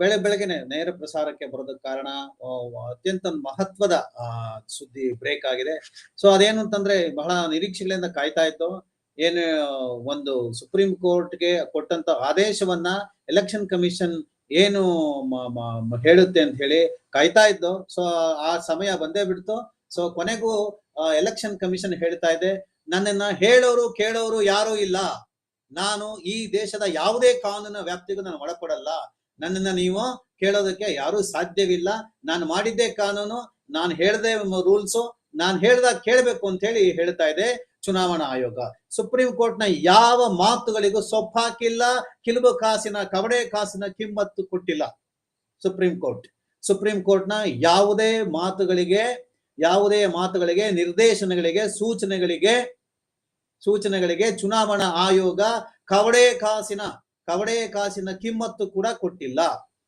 ಬೆಳೆ ಬೆಳಗ್ಗೆನೆ ನೇರ ಪ್ರಸಾರಕ್ಕೆ ಬರೋದಕ್ಕೆ ಕಾರಣ ಅತ್ಯಂತ ಮಹತ್ವದ ಸುದ್ದಿ ಬ್ರೇಕ್ ಆಗಿದೆ. ಸೊ ಅದೇನು ಅಂತಂದ್ರೆ, ಬಹಳ ನಿರೀಕ್ಷೆಗಳಿಂದ ಕಾಯ್ತಾ ಇತ್ತು ಏನು, ಒಂದು ಸುಪ್ರೀಂ ಕೋರ್ಟ್ಗೆ ಕೊಟ್ಟಂತ ಆದೇಶವನ್ನ ಎಲೆಕ್ಷನ್ ಕಮಿಷನ್ ಏನು ಹೇಳುತ್ತೆ ಅಂತ ಹೇಳಿ ಕಾಯ್ತಾ ಇದ್ದು ಸೊ ಆ ಸಮಯ ಬಂದೇ ಬಿಡ್ತು. ಸೊ ಕೊನೆಗೂ ಎಲೆಕ್ಷನ್ ಕಮಿಷನ್ ಹೇಳ್ತಾ ಇದೆ, ನನ್ನನ್ನ ಹೇಳೋರು, ಕೇಳೋರು ಯಾರು ಇಲ್ಲ. ನಾನು ಈ ದೇಶದ ಯಾವುದೇ ಕಾನೂನಿನ ವ್ಯಾಪ್ತಿಗೂ ನಾನು ಒಳಪಡಲ್ಲ. ನನ್ನನ್ನ ನೀವು ಕೇಳೋದಕ್ಕೆ ಯಾರು ಸಾಧ್ಯವಿಲ್ಲ. ನಾನು ಮಾಡಿದ್ದೆ ಕಾನೂನು, ನಾನು ಹೇಳ್ದೆ ರೂಲ್ಸು ನಾನು ಹೇಳ್ದಾಗ ಕೇಳಬೇಕು ಅಂತ ಹೇಳಿ ಹೇಳ್ತಾ ಇದೆ ಚುನಾವಣಾ ಆಯೋಗ. ಸುಪ್ರೀಂ ಕೋರ್ಟ್ನ ಯಾವ ಮಾತುಗಳಿಗೂ ಸೊಪ್ಪಾಕಿಲ್ಲ ಕಿಲುಬು ಕಾಸಿನ, ಕವಡೆ ಕಾಸಿನ ಕಿಮ್ಮತ್ತು ಕೊಟ್ಟಿಲ್ಲ ಸುಪ್ರೀಂ ಕೋರ್ಟ್ ಸುಪ್ರೀಂ ಕೋರ್ಟ್ನ ಯಾವುದೇ ಮಾತುಗಳಿಗೆ ಯಾವುದೇ ಮಾತುಗಳಿಗೆ, ನಿರ್ದೇಶನಗಳಿಗೆ, ಸೂಚನೆಗಳಿಗೆ ಸೂಚನೆಗಳಿಗೆ ಚುನಾವಣಾ ಆಯೋಗ ಕವಡೆ ಕಾಸಿನ ಕವಡೆ ಕಾಸಿನ ಕಿಮ್ಮತ್ತು ಕೂಡ ಕೊಟ್ಟಿಲ್ಲ.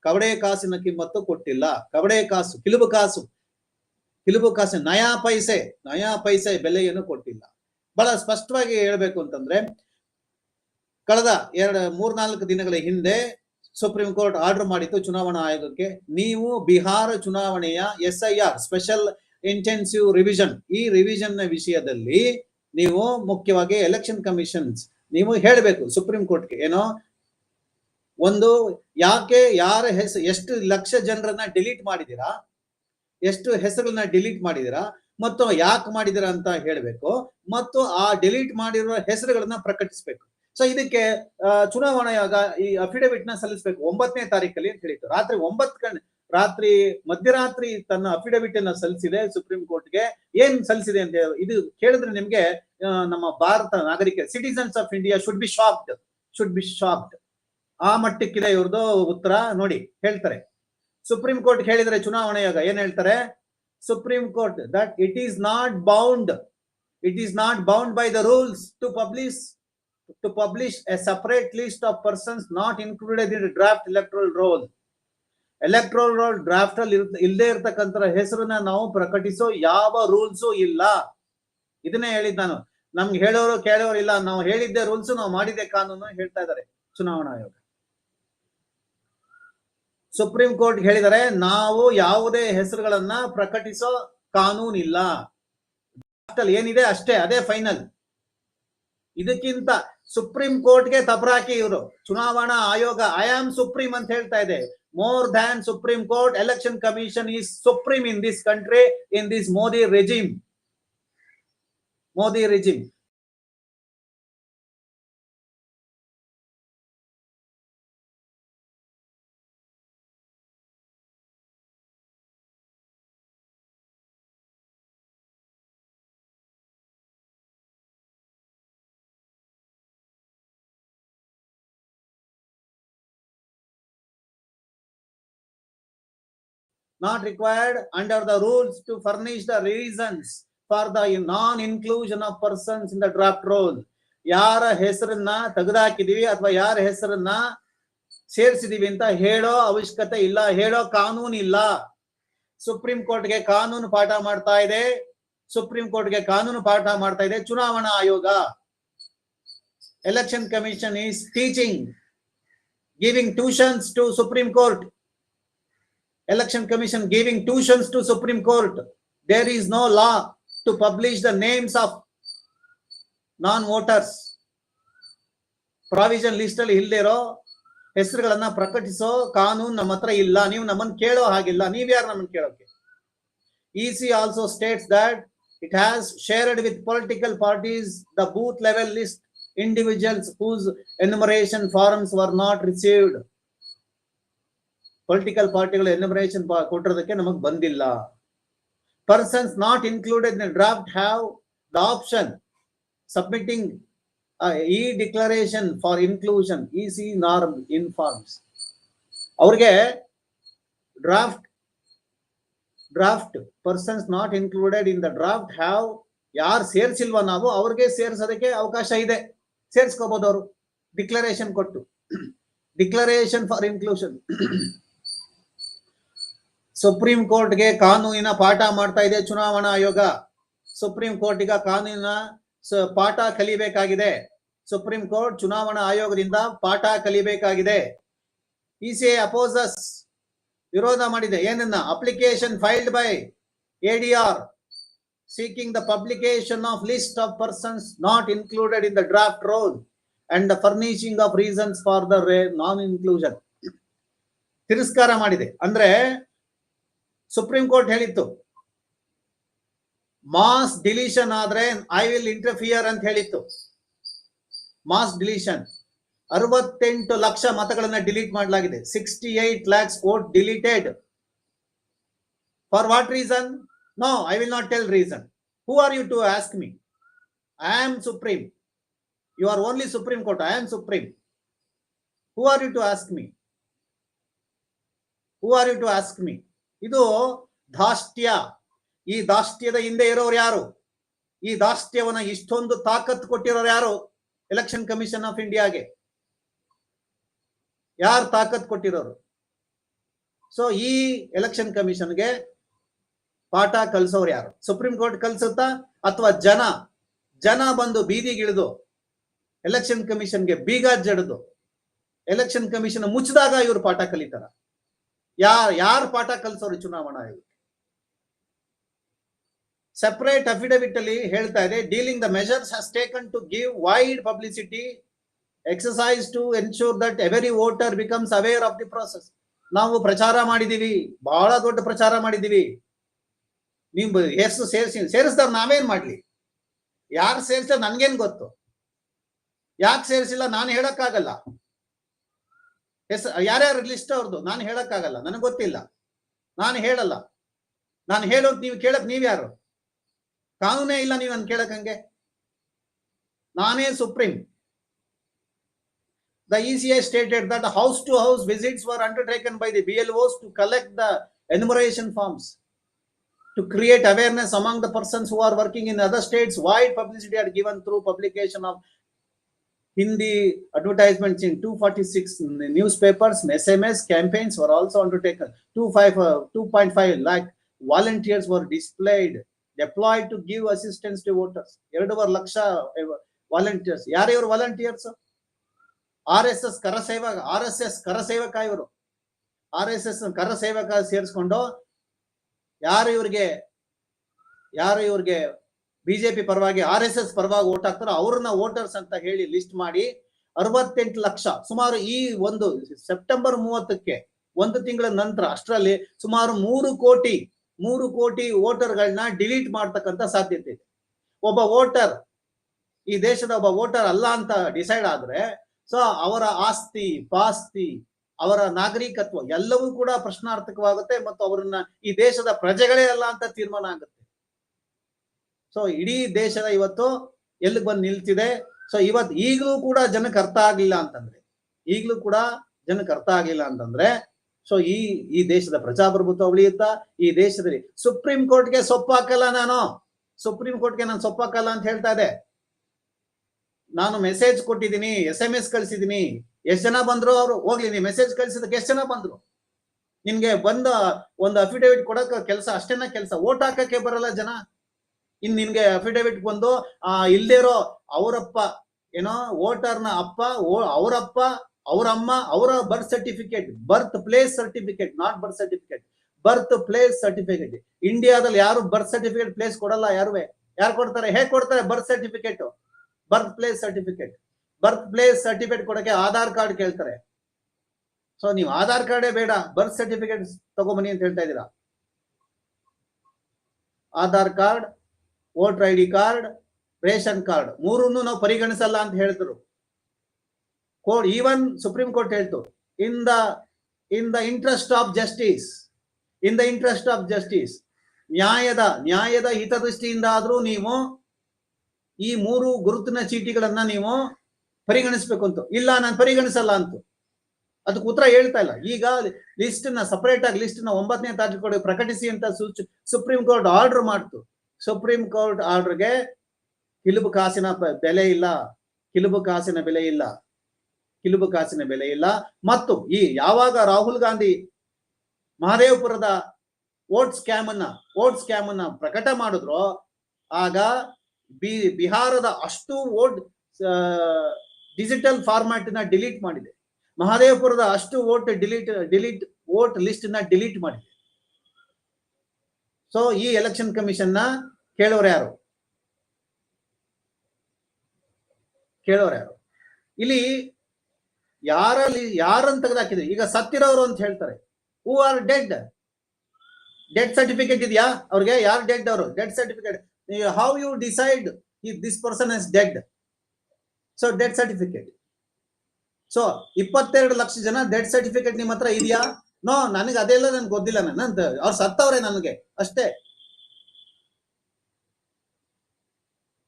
ಕವಡೆ ಕಾಸಿನ ಕಿಮ್ಮತ್ತು ಕೊಟ್ಟಿಲ್ಲ. ಕವಡೆ ಕಾಸು, ಕಿಲುಬು ಕಾಸು. ಕಿಲುಬು ಕಾಸು, ನಯಾ ಪೈಸೆ ನಯಾ ಪೈಸೆ ಬೆಲೆಯನ್ನು ಕೊಟ್ಟಿಲ್ಲ. ಬಹಳ ಸ್ಪಷ್ಟವಾಗಿ ಹೇಳ್ಬೇಕು ಅಂತಂದ್ರೆ, ಕಳೆದ ಎರಡು, ಮೂರ್ನಾಲ್ಕು ದಿನಗಳ ಹಿಂದೆ ಸುಪ್ರೀಂ ಕೋರ್ಟ್ ಆರ್ಡರ್ ಮಾಡಿತ್ತು ಚುನಾವಣಾ ಆಯೋಗಕ್ಕೆ. ನೀವು ಬಿಹಾರ ಚುನಾವಣೆಯ S I R special intensive revision ಈ ರಿವಿಷನ್ ವಿಷಯದಲ್ಲಿ ನೀವು ಮುಖ್ಯವಾಗಿ ಎಲೆಕ್ಷನ್ ಕಮಿಷನ್ಸ್ ನೀವು ಹೇಳಬೇಕು ಸುಪ್ರೀಂ ಕೋರ್ಟ್ಗೆ ಏನೋ ಒಂದು ಯಾಕೆ ಯಾರ ಹೆಸರು ಎಷ್ಟು ಲಕ್ಷ ಜನರನ್ನ ಡಿಲೀಟ್ ಮಾಡಿದೀರಾ ಎಷ್ಟು ಹೆಸರನ್ನ ಡಿಲೀಟ್ ಮಾಡಿದೀರಾ ಮತ್ತು ಯಾಕೆ ಮಾಡಿದೀರಾ ಅಂತ ಹೇಳಬೇಕು. ಮತ್ತು ಆ ಡಿಲೀಟ್ ಮಾಡಿರುವ ಹೆಸರುಗಳನ್ನ ಪ್ರಕಟಿಸಬೇಕು. ಸೊ ಇದಕ್ಕೆ ಚುನಾವಣಾ ಆಯೋಗ ಈ ಅಫಿಡವಿಟ್ನ ಸಲ್ಲಿಸಬೇಕು. ಒಂಬತ್ತನೇ ತಾರೀಕಲ್ಲಿ ಅಂತ ಹೇಳಿತ್ತು. ರಾತ್ರಿ ಒಂಬತ್ತು ಗಂಟೆ, ರಾತ್ರಿ ಮಧ್ಯರಾತ್ರಿ ತನ್ನ ಅಫಿಡವಿಟ್ ಅನ್ನ ಸಲ್ಲಿಸಿದೆ ಸುಪ್ರೀಂ ಕೋರ್ಟ್ಗೆ. ಏನ್ ಸಲ್ಲಿಸಿದೆ ಅಂತ ಇದು ಕೇಳಿದ್ರೆ ನಿಮ್ಗೆ ನಮ್ಮ ಭಾರತ ನಾಗರಿಕ citizens of India should be shocked should be shocked ಆ ಮಟ್ಟಕ್ಕಿದೆ ಇವ್ರದ್ದು ಉತ್ತರ. ನೋಡಿ, ಹೇಳ್ತಾರೆ. ಸುಪ್ರೀಂ ಕೋರ್ಟ್ ಹೇಳಿದ್ರೆ ಚುನಾವಣಾ ಆಯೋಗ ಏನ್ ಹೇಳ್ತಾರೆ? Supreme court that it is not bound it is not bound by the rules to publish to publish a separate list of persons not included in draft electoral roll electoral roll draft ಅಲ್ಲಿ ಇಲ್ಲದೆ ಇರ್ತಕ್ಕಂಥ ಹೆಸರನ್ನ ನಾವು ಪ್ರಕಟಿಸೋ ಯಾವ rules ಇಲ್ಲ. ಇದನ್ನೇ ಹೇಳಿದ್ ನಾನು. ನಮ್ಗೆ ಹೇಳೋರು ಕೇಳೋರು ಇಲ್ಲ. ನಾವು ಹೇಳಿದ್ದೆ ರೂಲ್ಸ್ ನಾವು ಮಾಡಿದ್ದೆ ಕಾನೂನು ಹೇಳ್ತಾ ಇದ್ದಾರೆ ಚುನಾವಣಾ ಆಯೋಗ. ಸುಪ್ರೀಂ ಕೋರ್ಟ್ ಹೇಳಿದರೆ ನಾವು ಯಾವುದೇ ಹೆಸರುಗಳನ್ನ ಪ್ರಕಟಿಸೋ ಕಾನೂನಿಲ್ಲ. ಏನಿದೆ ಅಷ್ಟೇ, ಅದೇ ಫೈನಲ್ ಇದಕ್ಕಿಂತ ಸುಪ್ರೀಂ ಕೋರ್ಟ್ಗೆ ತಪರಾಕಿ ಇವರು. ಚುನಾವಣಾ ಆಯೋಗ ಐ ಆಮ್ ಸುಪ್ರೀಂ ಅಂತ ಹೇಳ್ತಾ ಇದೆ. More than supreme court election commission is supreme in this country in this Modi regime Modi regime not required under the rules to furnish the reasons for the non-inclusion of persons in the draft roll. ಯಾರ ಹೆಸರನ್ನ ತೆಗೆದಾಕಿದೀವಿ ಅಥವಾ ಯಾರ ಹೆಸರನ್ನ ಸೇರಿಸಿದೀವಿ ಅಂತ ಹೇಳೋ ಅವಶ್ಯಕತೆ ಇಲ್ಲ, ಹೇಳೋ ಕಾನೂನು ಇಲ್ಲ. ಸುಪ್ರೀಂ ಕೋರ್ಟ್ಗೆ ಕಾನೂನು ಪಾಠ ಮಾಡ್ತಾ ಇದೆ. ಸುಪ್ರೀಂ ಕೋರ್ಟ್ಗೆ ಕಾನೂನು ಪಾಠ ಮಾಡ್ತಾ ಇದೆ. ಚುನಾವಣಾ ಆಯೋಗ. Election commission is teaching giving tuitions to supreme court election commission giving tuitions to supreme court. There is no law to publish the names of non-voters. Provision list ಅಲ್ಲಿ ಇಲ್ದಿರೋ ಹೆಸರುಗಳನ್ನ ಪ್ರಕಟಿಸೋ ಕಾನೂನು ನಮ್ಮ ಹತ್ರ ಇಲ್ಲ. ನೀವು ನಮ್ಮನ್ನು ಕೇಳೋ ಹಾಗಿಲ್ಲ. ನೀವ್ಯಾರು ನಮ್ಮನ್ನು ಕೇಳೋಕೆ? E C also states that it has shared with political parties the booth level list individuals whose enumeration forms were not received political ಪಾರ್ಟಿಗಳು enumeration ಕೊಟ್ಟಿರೋದಕ್ಕೆ ನಮಗೆ ಬಂದಿಲ್ಲ. Persons not included in draft have the option submitting E declaration for inclusion E C norm informs ಅವ್ರಿಗೆ draft draft persons not included in the draft have ಯಾರು ಸೇರ್ಸಿಲ್ವ ನಾವು ಅವ್ರಿಗೆ ಸೇರಿಸೋದಕ್ಕೆ ಅವಕಾಶ ಇದೆ. ಸೇರ್ಸ್ಕೋಬಹುದು ಅವರು. ಡಿಕ್ಲರೇಷನ್ ಕೊಟ್ಟು. ಡಿಕ್ಲರೇಷನ್ ಫಾರ್ ಇನ್ಕ್ಲೂಷನ್ ಸುಪ್ರೀಂ ಕೋರ್ಟ್ಗೆ ಕಾನೂನಿನ ಪಾಠ ಮಾಡ್ತಾ ಇದೆ ಚುನಾವಣಾ ಆಯೋಗ. ಸುಪ್ರೀಂ ಕೋರ್ಟ್ ಈಗ ಕಾನೂನಿನ ಪಾಠ ಕಲಿಬೇಕಾಗಿದೆ. ಸುಪ್ರೀಂ ಕೋರ್ಟ್ ಚುನಾವಣಾ ಆಯೋಗದಿಂದ ಪಾಠ ಕಲಿಬೇಕಾಗಿದೆ. ಇಸಿ ಅಪೋಸಸ್ ವಿರೋಧ ಮಾಡಿದೆ. ಏನನ್ನ? Application filed by ADR seeking the publication of list of persons not included in the draft roll and the furnishing of reasons for the non inclusion ತಿರಸ್ಕಾರ ಮಾಡಿದೆ. ಅಂದ್ರೆ ಸುಪ್ರೀಂ ಕೋರ್ಟ್ ಹೇಳಿತ್ತು. ಮಾಸ್ ಡಿಲೀಷನ್ ಆದ್ರೆ I will interfere ಅಂತ ಹೇಳಿತ್ತು. Mass deletion ಅರವತ್ತೆಂಟು ಲಕ್ಷ ಮತಗಳನ್ನ delete ಮಾಡಲಾಗಿದೆ. Sixty eight lakhs vote deleted for what reason no I will not tell reason who are you to ask me I am supreme you are only Supreme Court I am supreme who are you to ask me who are you to ask me ಇದು ದಾಷ್ಟ್ಯ ಈ ದಾಷ್ಟ್ಯದ ಹಿಂದೆ ಇರೋರು ಯಾರು? ಈ ದಾಷ್ಟ್ಯವನ್ನ ಇಷ್ಟೊಂದು ತಾಕತ್ ಕೊಟ್ಟಿರೋರು ಯಾರು? ಎಲೆಕ್ಷನ್ ಕಮಿಷನ್ ಆಫ್ ಇಂಡಿಯಾಗೆ ಯಾರು ತಾಕತ್ ಕೊಟ್ಟಿರೋರು? ಸೊ ಈ ಎಲೆಕ್ಷನ್ ಕಮಿಷನ್ಗೆ ಪಾಠ ಕಲಿಸೋರು ಯಾರು? ಸುಪ್ರೀಂ ಕೋರ್ಟ್ ಕಲ್ಸುತ್ತಾ ಅಥವಾ ಜನ? ಜನ ಬಂದು ಬೀದಿಗಿಳಿದು ಎಲೆಕ್ಷನ್ ಕಮಿಷನ್ಗೆ ಬೀಗ ಜಡಿದು ಎಲೆಕ್ಷನ್ ಕಮಿಷನ್ ಮುಚ್ಚಿದಾಗ ಇವರು ಪಾಠ ಕಲಿತಾರ. ಯಾರ್, ಯಾರು ಪಾಠ ಕಲಿಸೋರು ಚುನಾವಣಾ ಆಯೋಗ ಸೆಪರೇಟ್ ಅಫಿಡವಿಟ್ ಅಲ್ಲಿ ಹೇಳ್ತಾ ಇದೆ dealing the measures has taken to give wide publicity exercise to ensure that every voter becomes aware of the process ನಾವು ಪ್ರಚಾರ ಮಾಡಿದೀವಿ ಬಹಳ ದೊಡ್ಡ ಪ್ರಚಾರ ಮಾಡಿದೀವಿ. ನೀವು ಹೆಸರು ಸೇರಿಸಿ, ಸೇರಿಸ್ದವ್ರು ನಾವೇನ್ ಮಾಡ್ಲಿ? ಯಾರು ಸೇರಿಸ ನನ್ಗೇನ್ ಗೊತ್ತು? ಯಾಕೆ ಸೇರಿಸಿಲ್ಲ ನಾನು ಹೇಳಕ್ಕಾಗಲ್ಲ? ಹೆಸ ಯಾರ್ಯಾರ ಲಿಸ್ಟ್ ಅವ್ರದ್ದು ನಾನು ಹೇಳೋಕ್ಕಾಗಲ್ಲ. ನನಗೆ ಗೊತ್ತಿಲ್ಲ. ನಾನು ಹೇಳಲ್ಲ. ನಾನು ಹೇಳೋಕ್ ನೀವು ಕೇಳಕ್ ನೀವ್ ಯಾರು? ಕಾನೂನೇ ಇಲ್ಲ ನೀವ್ ನನ್ ಕೇಳಕ್ ಹಂಗೆ. ನಾನೇ supreme. The ECI stated that house to house visits were undertaken by the B L Os to collect the enumeration forms to create awareness among the persons who are working in other states wide publicity are given through publication of Hindi advertisements in 246 newspapers, SMS campaigns were also undertaken. 25, uh, 2.5 lakh volunteers were displayed, deployed to give assistance to voters. ಎರಡೂವರೆ lakh volunteers ಯಾರು ಇವರು volunteers R S S kar sevak R S S kar sevak ಇವರು R S S kar sevak ಸೇರಿಸ್ಕೊಂಡು ಯಾರು ಇವ್ರಿಗೆ ಯಾರು ಇವ್ರಿಗೆ BJP ಪರವಾಗಿ, ಆರ್ ಎಸ್ ಎಸ್ ಪರವಾಗಿ ಓಟ್ ಹಾಕ್ತಾರೋ ಅವ್ರನ್ನ ವೋಟರ್ಸ್ ಅಂತ ಹೇಳಿ ಲಿಸ್ಟ್ ಮಾಡಿ ಅರವತ್ತೆಂಟು ಲಕ್ಷ, ಸುಮಾರು ಈ ಒಂದು ಸೆಪ್ಟೆಂಬರ್ ಮೂವತ್ತಕ್ಕೆ ಒಂದು ತಿಂಗಳ ನಂತರ ಅಷ್ಟರಲ್ಲಿ ಸುಮಾರು ಮೂರು ಕೋಟಿ ಮೂರು ಕೋಟಿ ವೋಟರ್ಗಳನ್ನ ಡಿಲೀಟ್ ಮಾಡ್ತಕ್ಕಂತ ಸಾಧ್ಯತೆ ಇದೆ. ಒಬ್ಬ ವೋಟರ್, ಈ ದೇಶದ ಒಬ್ಬ ವೋಟರ್ ಅಲ್ಲ ಅಂತ ಡಿಸೈಡ್ ಆದ್ರೆ ಸೊ ಅವರ ಆಸ್ತಿ, ಪಾಸ್ತಿ, ಅವರ ನಾಗರಿಕತ್ವ ಎಲ್ಲವೂ ಕೂಡ ಪ್ರಶ್ನಾರ್ಥಕವಾಗುತ್ತೆ ಮತ್ತು ಅವರನ್ನ ಈ ದೇಶದ ಪ್ರಜೆಗಳೇ ಅಲ್ಲ ಅಂತ ತೀರ್ಮಾನ ಆಗುತ್ತೆ. ಸೊ ಇಡೀ ದೇಶದ ಇವತ್ತು ಎಲ್ಲಿಗೆ ಬಂದು ನಿಲ್ತಿದೆ? ಸೊ ಇವತ್ತು ಈಗಲೂ ಕೂಡ ಜನಕ್ಕೆ ಅರ್ಥ ಆಗ್ಲಿಲ್ಲ ಅಂತಂದ್ರೆ, ಈಗಲೂ ಕೂಡ ಜನಕ್ಕೆ ಅರ್ಥ ಆಗ್ಲಿಲ್ಲ ಅಂತಂದ್ರೆ ಸೊ ಈ ಈ ದೇಶದ ಪ್ರಜಾಪ್ರಭುತ್ವ ಉಳಿಯುತ್ತಾ? ಈ ದೇಶದಲ್ಲಿ ಸುಪ್ರೀಂ ಕೋರ್ಟ್ಗೆ ಸೊಪ್ಪಾಕಲ್ಲ ನಾನು. ಸುಪ್ರೀಂ ಕೋರ್ಟ್ಗೆ ನಾನು ಸೊಪ್ಪಾಕಲ್ಲ ಅಂತ ಹೇಳ್ತಾ ಇದೆ. ನಾನು ಮೆಸೇಜ್ ಕೊಟ್ಟಿದ್ದೀನಿ ಎಸ್ ಎಂ ಎಸ್ ಕಳ್ಸಿದೀನಿ ಎಷ್ಟ್ ಜನ ಬಂದ್ರು ಅವ್ರು? ಹೋಗ್ಲಿ, ನೀವು ಮೆಸೇಜ್ ಕಳಿಸಿದಕ್ಕೆ ಎಷ್ಟ್ ಜನ ಬಂದ್ರು? ನಿನ್ಗೆ ಬಂದ ಒಂದು ಅಫಿಡೇವಿಟ್ ಕೊಡಕ ಕೆಲಸ ಅಷ್ಟೇನ ಕೆಲಸ. ಓಟ್ ಹಾಕಕ್ಕೆ ಬರಲ್ಲ ಜನ. ಇನ್ ನಿನ್ಗೆ ಅಫಿಡವಿಟ್ ಬಂದು, ಆ, ಇಲ್ದೇ ಇರೋ ಅವರಪ್ಪ, ಏನೋ, ವೋಟರ್ನ ಅಪ್ಪ ಅವರಪ್ಪ, ಅವರಮ್ಮ, ಅವರ birth certificate birth place certificate not birth certificate birth place certificate ಇಂಡಿಯಾದಲ್ಲಿ ಯಾರು ಬರ್ತ್ ಸರ್ಟಿಫಿಕೇಟ್ ಪ್ಲೇಸ್ ಕೊಡಲ್ಲ ಯಾರುವೆ? ಯಾರು ಕೊಡ್ತಾರೆ? ಹೇಗ್ ಕೊಡ್ತಾರೆ birth certificate birth place certificate birth place certificate ಕೊಡಕ್ಕೆ ಆಧಾರ್ ಕಾರ್ಡ್ ಕೇಳ್ತಾರೆ. ಸೊ ನೀವು ಆಧಾರ್ ಕಾರ್ಡೇ ಬೇಡ ಬರ್ತ್ ಸರ್ಟಿಫಿಕೇಟ್ ತಗೊಂಬನ್ನಿ ಅಂತ ಹೇಳ್ತಾ ಇದ್ದೀರಾ? Aadhaar card voter I D card, ration card, ಮೂರನ್ನು ನಾವು ಪರಿಗಣಿಸಲ್ಲ ಅಂತ ಹೇಳಿದ್ರು ಕೋರ್ಟ್ ಈವನ್ ಸುಪ್ರೀಂ ಕೋರ್ಟ್ ಹೇಳ್ತು, in the in the interest of justice, in the interest of justice, ನ್ಯಾಯದ ನ್ಯಾಯದ ಹಿತದೃಷ್ಟಿಯಿಂದ ಆದ್ರೂ ನೀವು ಈ ಮೂರು ಗುರುತಿನ ಚೀಟಿಗಳನ್ನ ನೀವು ಪರಿಗಣಿಸ್ಬೇಕು ಅಂತ. ಇಲ್ಲ, ನಾನು ಪರಿಗಣಿಸಲ್ಲ ಅಂತ. ಅದಕ್ಕೆ ಉತ್ತರ ಹೇಳ್ತಾ ಇಲ್ಲ. ಈಗ ಲಿಸ್ಟ್ನ ಸಪರೇಟ್ ಆಗಿ ಲಿಸ್ಟ್ನ ಒಂಬತ್ತನೇ ತಾರೀಕು ಪ್ರಕಟಿಸಿ ಅಂತ ಸುಪ್ರೀಂ ಕೋರ್ಟ್ ಆರ್ಡರ್ ಮಾಡ್ತು. ಸುಪ್ರೀಂ ಕೋರ್ಟ್ ಆರ್ಡರ್ಗೆ ಕಿಲುಬು ಕಾಸಿನ ಬೆಲೆ ಇಲ್ಲ. ಕಿಲುಬು ಕಾಸಿನ ಬೆಲೆ ಇಲ್ಲ. ಕಿಲುಬು ಕಾಸಿನ ಬೆಲೆ ಇಲ್ಲ. ಮತ್ತು ಈ ಯಾವಾಗ ರಾಹುಲ್ ಗಾಂಧಿ ಮಹದೇವಪುರದ ವೋಟ್ ಸ್ಕ್ಯಾಮ್ ಅನ್ನ ವೋಟ್ ಸ್ಕ್ಯಾಮ್ ಅನ್ನ ಪ್ರಕಟ ಮಾಡಿದ್ರು, ಆಗ ಬಿ, ಬಿಹಾರದ ಅಷ್ಟು ವೋಟ್ ಡಿಜಿಟಲ್ ಫಾರ್ಮ್ಯಾಟ್ನ ಡಿಲೀಟ್ ಮಾಡಿದೆ. ಮಹದೇವಪುರದ ಅಷ್ಟು ವೋಟ್ ಡಿಲೀಟ್ ಡಿಲೀಟ್ ವೋಟ್ ಲಿಸ್ಟ್ನ ಡಿಲೀಟ್ ಮಾಡಿದೆ. ಸೊ ಈ ಎಲೆಕ್ಷನ್ ಕಮಿಷನ್ನ ಕೇಳೋರು ಯಾರು? ಕೇಳೋರು ಯಾರು? ಇಲ್ಲಿ ಯಾರಲ್ಲಿ, ಯಾರನ್ನು ತೆಗೆದಾಕಿದ್ರಿ ಈಗ ಸತ್ತಿರೋರು ಅಂತ ಹೇಳ್ತಾರೆ. Who are dead dead certificate ಇದೆಯಾ? ಅವ್ರಿಗೆ ಯಾರು ಡೆಡ್ ಅವರು? Dead certificate how you decide this person is dead so dead certificate so ಇಪ್ಪತ್ತೆರಡು ಲಕ್ಷ ಜನ ಡೆಡ್ ಸರ್ಟಿಫಿಕೇಟ್ ನಿಮ್ಮ ಹತ್ರ ಇದೆಯಾ? ನೋ ನನಗೆ ಅದೆಲ್ಲ ನನ್ಗೆ ಗೊತ್ತಿಲ್ಲ ನನ್ನ ಅವ್ರು ಸತ್ತವ್ರೆ ನನಗೆ. ಅಷ್ಟೇ.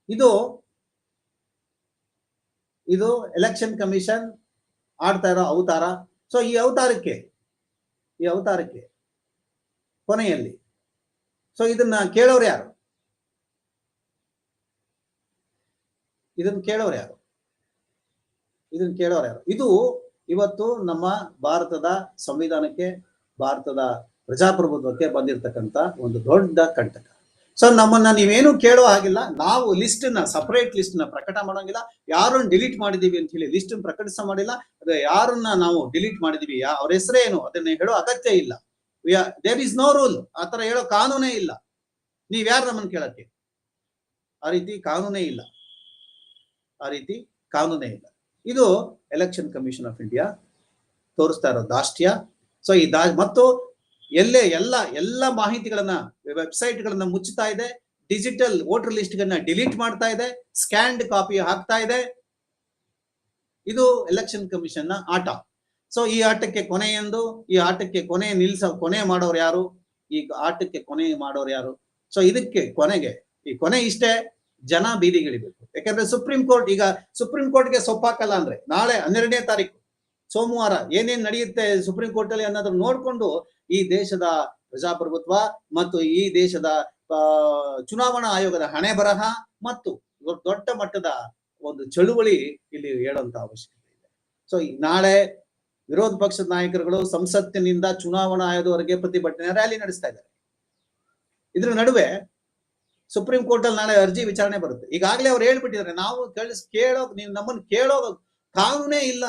ಇದು ಇದು ಎಲೆಕ್ಷನ್ ಕಮಿಷನ್ ಆಡ್ತಾ ಇರೋ ಅವತಾರ. ಸೊ ಈ ಅವತಾರಕ್ಕೆ ಈ ಅವತಾರಕ್ಕೆ ಕೊನೆಯಲ್ಲಿ ಸೊ ಇದನ್ನ ಕೇಳೋರು ಯಾರು? ಇದನ್ನ ಕೇಳೋರು ಯಾರು? ಇದನ್ನ ಕೇಳೋರು ಯಾರು? ಇದು ಇವತ್ತು ನಮ್ಮ ಭಾರತದ ಸಂವಿಧಾನಕ್ಕೆ, ಭಾರತದ ಪ್ರಜಾಪ್ರಭುತ್ವಕ್ಕೆ ಬಂದಿರತಕ್ಕಂತ ಒಂದು ದೊಡ್ಡ ಕಂಟಕ. ಸೊ ನಮ್ಮನ್ನ ನೀವೇನು ಕೇಳೋ ಹಾಗಿಲ್ಲ. ನಾವು ಲಿಸ್ಟ್ನ ಸಪರೇಟ್ ಲಿಸ್ಟ್ನ ಪ್ರಕಟ ಮಾಡೋಂಗಿಲ್ಲ. ಯಾರನ್ನ ಡಿಲೀಟ್ ಮಾಡಿದೀವಿ ಅಂತ ಹೇಳಿ ಲಿಸ್ಟ್ ಪ್ರಕಟಿಸ ಮಾಡಿಲ್ಲ. ಅದು ಯಾರನ್ನ ನಾವು ಡಿಲೀಟ್ ಮಾಡಿದೀವಿ, ಯಾ, ಅವ್ರ ಹೆಸರೇನು ಅದನ್ನ ಹೇಳೋ ಅಗತ್ಯ ಇಲ್ಲ. ದೇರ್ ಇಸ್ ನೋ ರೂಲ್ ಆ ತರ ಹೇಳೋ ಕಾನೂನೇ ಇಲ್ಲ. ನೀವ್ ಯಾರು ನಮ್ಮನ್ನ ಕೇಳಕ್ಕೆ? ಆ ರೀತಿ ಕಾನೂನೇ ಇಲ್ಲ. ಆ ರೀತಿ ಕಾನೂನೇ ಇಲ್ಲ. ಇದು ಎಲೆಕ್ಷನ್ ಕಮಿಷನ್ ಆಫ್ ಇಂಡಿಯಾ ತೋರಿಸ್ತಾ ಇರೋ ದಾಷ್ಟ್ಯ. ಸೊ ಈ ದಾ ಮತ್ತು ಎಲ್ಲೇ ಎಲ್ಲ ಎಲ್ಲ ಮಾಹಿತಿಗಳನ್ನ ವೆಬ್ಸೈಟ್ ಗಳನ್ನ ಮುಚ್ಚುತ್ತಾ ಇದೆ. ಡಿಜಿಟಲ್ ವೋಟರ್ ಲಿಸ್ಟ್ ಗಳನ್ನ ಡಿಲೀಟ್ ಮಾಡ್ತಾ ಇದೆ. ಸ್ಕ್ಯಾಂಡ್ ಕಾಪಿ ಹಾಕ್ತಾ ಇದೆ. ಇದು ಎಲೆಕ್ಷನ್ ಕಮಿಷನ್ನ ಆಟ. ಸೊ ಈ ಆಟಕ್ಕೆ ಕೊನೆ ಎಂದು, ಈ ಆಟಕ್ಕೆ ಕೊನೆ ನಿಲ್ಸ, ಕೊನೆ ಮಾಡೋರು ಯಾರು? ಈ ಆಟಕ್ಕೆ ಕೊನೆ ಮಾಡೋರು ಯಾರು? ಸೊ ಇದಕ್ಕೆ ಕೊನೆಗೆ, ಈ ಕೊನೆ ಇಷ್ಟೇ ಜನ ಬೀದಿಗಿಳಿಬೇಕು. ಯಾಕಂದ್ರೆ ಸುಪ್ರೀಂ ಕೋರ್ಟ್, ಈಗ ಸುಪ್ರೀಂ ಕೋರ್ಟ್ಗೆ ಸೊಪ್ಪಾಕಲ್ಲ ಅಂದ್ರೆ ನಾಳೆ ಹನ್ನೆರಡನೇ ತಾರೀಕು. ಸೋಮವಾರ ಏನೇನ್ ನಡೆಯುತ್ತೆ ಸುಪ್ರೀಂ ಕೋರ್ಟ್ ಅಲ್ಲಿ ಅನ್ನೋದನ್ನ ನೋಡ್ಕೊಂಡು ಈ ದೇಶದ ಪ್ರಜಾಪ್ರಭುತ್ವ ಮತ್ತು ಈ ದೇಶದ ಚುನಾವಣಾ ಆಯೋಗದ ಹಣೆ ಬರಹ ಮತ್ತು ದೊಡ್ಡ ಮಟ್ಟದ ಒಂದು ಚಳುವಳಿ ಇಲ್ಲಿ ಹೇಳುವಂತ ಅವಶ್ಯಕತೆ ಇದೆ. ಸೊ ನಾಳೆ ವಿರೋಧ ಪಕ್ಷದ ನಾಯಕರುಗಳು ಸಂಸತ್ತಿನಿಂದ ಚುನಾವಣಾ ಆಯೋಗದವರೆಗೆ ಪ್ರತಿಭಟನೆ, ರ್ಯಾಲಿ ನಡೆಸ್ತಾ ಇದ್ದಾರೆ. ಇದ್ರ ನಡುವೆ ಸುಪ್ರೀಂ ಕೋರ್ಟ್ ಅಲ್ಲಿ ನಾಳೆ ಅರ್ಜಿ ವಿಚಾರಣೆ ಬರುತ್ತೆ. ಈಗಾಗಲೇ ಅವ್ರು ಹೇಳ್ಬಿಟ್ಟಿದ್ದಾರೆ, ನಾವು ಕೇಳಿಸ್ ಕೇಳೋ ನೀವು ನಮ್ಮನ್ನು ಕೇಳೋ ಕಾನೂನೇ ಇಲ್ಲ.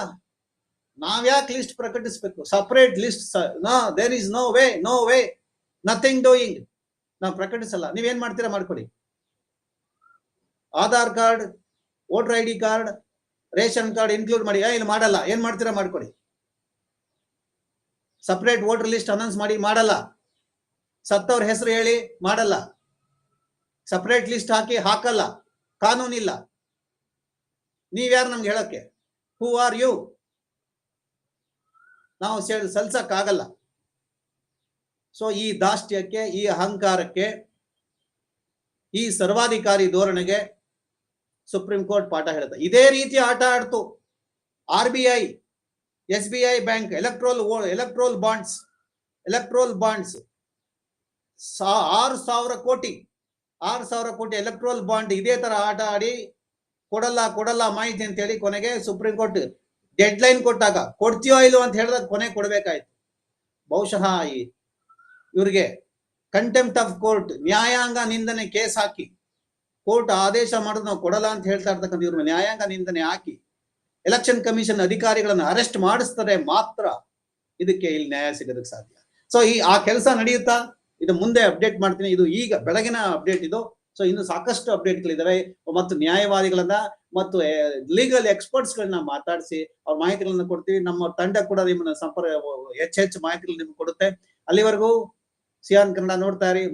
ನಾವ್ಯಾಕೆ list ಪ್ರಕಟಿಸ್ಬೇಕು? Separate list no there is no way no way nothing doing ನಾವು ಪ್ರಕಟಿಸಲ್ಲ. ನೀವೇನ್ ಮಾಡ್ತೀರಾ ಮಾಡ್ಕೊಡಿ. Aadhaar card, voter I D card, ration card include ಮಾಡಿ. ಇಲ್ಲಿ ಮಾಡಲ್ಲ. ಏನ್ ಮಾಡ್ತೀರಾ ಮಾಡ್ಕೊಡಿ. ಸಪರೇಟ್ ವೋಟರ್ ಲಿಸ್ಟ್ ಅನೌನ್ಸ್ ಮಾಡಿ, ಮಾಡಲ್ಲ. ಸತ್ತವ್ರ ಹೆಸರು ಹೇಳಿ, ಮಾಡಲ್ಲ. ಸಪರೇಟ್ ಲಿಸ್ಟ್ ಹಾಕಿ, ಹಾಕಲ್ಲ. ಕಾನೂನಿಲ್ಲ. ನೀವ್ಯಾರು ನಮ್ಗೆ ಹೇಳಕ್ಕೆ ಹೂ ಆರ್ ಯು ನಾವು ಸೆಲ್- ಸಲ್ಸಕ್ಕಾಗಲ್ಲ. ಸೊ ಈ ದಾಷ್ಟ್ಯಕ್ಕೆ, ಈ ಅಹಂಕಾರಕ್ಕೆ, ಈ ಸರ್ವಾಧಿಕಾರಿ ಧೋರಣೆಗೆ ಸುಪ್ರೀಂ ಕೋರ್ಟ್ ಪಾಠ ಹೇಳುತ್ತೆ ಇದೇ ರೀತಿ ಆಟ ಆಡ್ತು. R B I S B I bank electoral electoral bonds electoral bonds ಆರು ಸಾವಿರ ಕೋಟಿ, ಆರು ಸಾವಿರ ಕೋಟಿ ಎಲೆಕ್ಟ್ರೋಲ್ ಬಾಂಡ್ ಇದೇ ತರ ಆಟ ಆಡಿ ಕೊಡಲ್ಲ ಕೊಡಲ್ಲ ಮಾಹಿತಿ ಅಂತ ಹೇಳಿ ಕೊನೆಗೆ ಸುಪ್ರೀಂ ಕೋರ್ಟ್ ಡೆಡ್ ಲೈನ್ ಕೊಟ್ಟಾಗ ಕೊಡ್ತೀಯೋ ಇಲ್ಲೋ ಅಂತ ಹೇಳಿದಾಗ ಕೊನೆ ಕೊಡ್ಬೇಕಾಯ್ತು. ಬಹುಶಃ ಈ ಇವ್ರಿಗೆ ಕಂಟೆಂಪ್ಟ್ ಆಫ್ ಕೋರ್ಟ್ ನ್ಯಾಯಾಂಗ ನಿಂದನೆ ಕೇಸ್ ಹಾಕಿ, ಕೋರ್ಟ್ ಆದೇಶ ಮಾಡೋದು ನಾವು ಕೊಡಲ್ಲ ಅಂತ ಹೇಳ್ತಾ ಇರ್ತಕ್ಕಂಥ ಇವ್ರ, ನ್ಯಾಯಾಂಗ ನಿಂದನೆ ಹಾಕಿ ಎಲೆಕ್ಷನ್ ಕಮಿಷನ್ ಅಧಿಕಾರಿಗಳನ್ನ ಅರೆಸ್ಟ್ ಮಾಡಿಸ್ತಾರೆ ಮಾತ್ರ ಇದಕ್ಕೆ ಇಲ್ಲಿ ನ್ಯಾಯ ಸಿಗೋದಕ್ಕೆ ಸಾಧ್ಯ. ಸೊ ಈ ಆ ಕೆಲಸ ನಡೆಯುತ್ತಾ, ಇದು ಮುಂದೆ ಅಪ್ಡೇಟ್ ಮಾಡ್ತೀನಿ. ಇದು ಈಗ ಬೆಳಗಿನ ಅಪ್ಡೇಟ್ ಇದು. ಸೊ ಇನ್ನು ಸಾಕಷ್ಟು ಅಪ್ಡೇಟ್ಗಳಿದ್ದಾವೆ ಮತ್ತು ನ್ಯಾಯವಾದಿಗಳನ್ನ ಮತ್ತು ಲೀಗಲ್ ಎಕ್ಸ್ಪರ್ಟ್ಸ್ ಗಳನ್ನ ಮಾತಾಡಿಸಿ ಅವ್ರ ಮಾಹಿತಿಗಳನ್ನ ಕೊಡ್ತೀವಿ. ನಮ್ಮ ತಂಡ ಕೂಡ ನಿಮ್ಮನ್ನ ಸಂಪರ್ಕ ಹೆಚ್ಚು ಹೆಚ್ಚು ಮಾಹಿತಿಗಳು ನಿಮ್ಗೆ ಕೊಡುತ್ತೆ. ಅಲ್ಲಿವರೆಗೂ ಸಿಯಾನ್ ಕನ್ನಡ ನೋಡ್ತಾ ಇರಿ.